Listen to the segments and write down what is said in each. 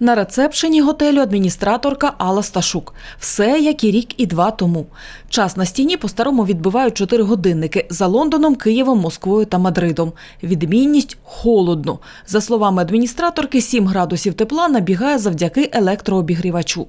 На рецепшені готелю адміністраторка Алла Сташук. Все як і рік і два тому. Час на стіні по-старому відбивають чотири годинники за Лондоном, Києвом, Москвою та Мадридом. Відмінність холодно. За словами адміністраторки, 7 градусів тепла набігає завдяки електрообігрівачу.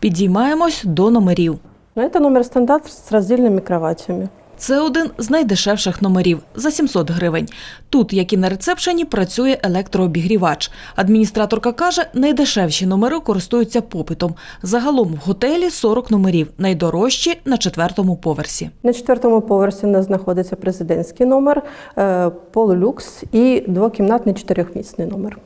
Підіймаємось до номерів. Но это номер стандарт с раздельными кроватями. Це один з найдешевших номерів за 700 гривень. Тут, як і на рецепшені, працює електрообігрівач. Адміністраторка каже, найдешевші номери користуються попитом. Загалом в готелі 40 номерів, найдорожчі на четвертому поверсі. На четвертому поверсі у нас знаходиться президентський номер, е, полулюкс і двокімнатний чотирьохмісний номер.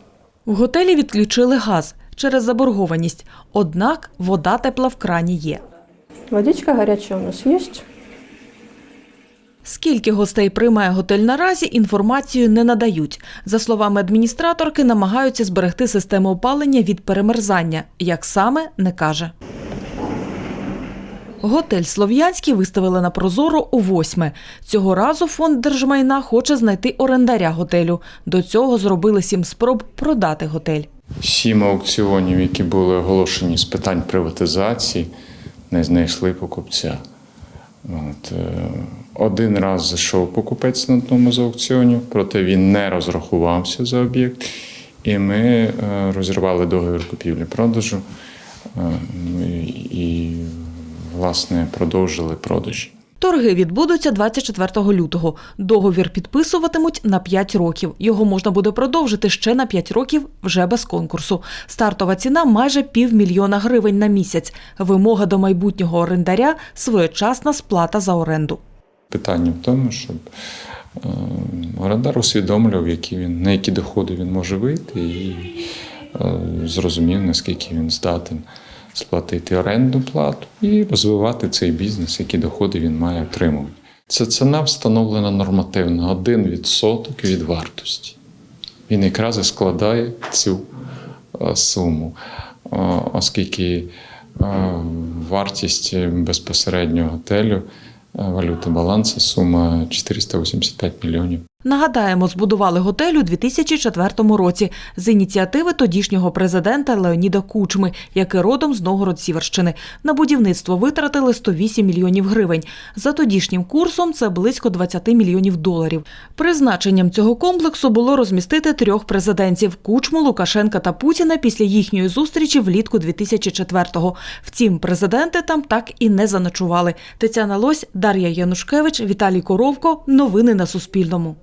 В готелі відключили газ через заборгованість. Однак вода тепла в крані є. Водичка гаряча у нас є. Скільки гостей приймає готель наразі, інформацію не надають. За словами адміністраторки, намагаються зберегти систему опалення від перемерзання. Як саме не каже. Готель Слов'янський виставили на прозоро у восьме. Цього разу фонд держмайна хоче знайти орендаря готелю. До цього зробили сім спроб продати готель. Сім аукціонів, які були оголошені з питань приватизації, не знайшли покупця. От, е, один раз зайшов покупець на одному з аукціонів, проте він не розрахувався за об'єкт, і ми е, розірвали договір купівлі-продажу е, і, власне, продовжили продажі. Торги відбудуться 24 лютого. Договір підписуватимуть на 5 років. Його можна буде продовжити ще на 5 років вже без конкурсу. Стартова ціна майже півмільйона гривень на місяць. Вимога до майбутнього орендаря своєчасна сплата за оренду. Питання в тому, щоб е, орендар усвідомлював, які він, на які доходи він може вийти, і е, зрозумів, наскільки він здатен сплатити орендну плату і розвивати цей бізнес, які доходи він має отримувати. Ця ціна встановлена нормативно 1% від вартості. Він якраз і складає цю е, суму, оскільки е, вартість безпосереднього готелю е, баланса, сумма сума 485 мільйонів. Нагадаємо, збудували готель у 2004 році з ініціативи тодішнього президента Леоніда Кучми, який родом з Новгород-Сіверщини. На будівництво витратили 108 мільйонів гривень. За тодішнім курсом це близько 20 мільйонів доларів. Призначенням цього комплексу було розмістити трьох президентів – Кучму, Лукашенка та Путіна після їхньої зустрічі влітку 2004-го. Втім, президенти там так і не заночували. Тетяна Лось, Дар'я Янушкевич, Віталій Коровко. Новини на Суспільному.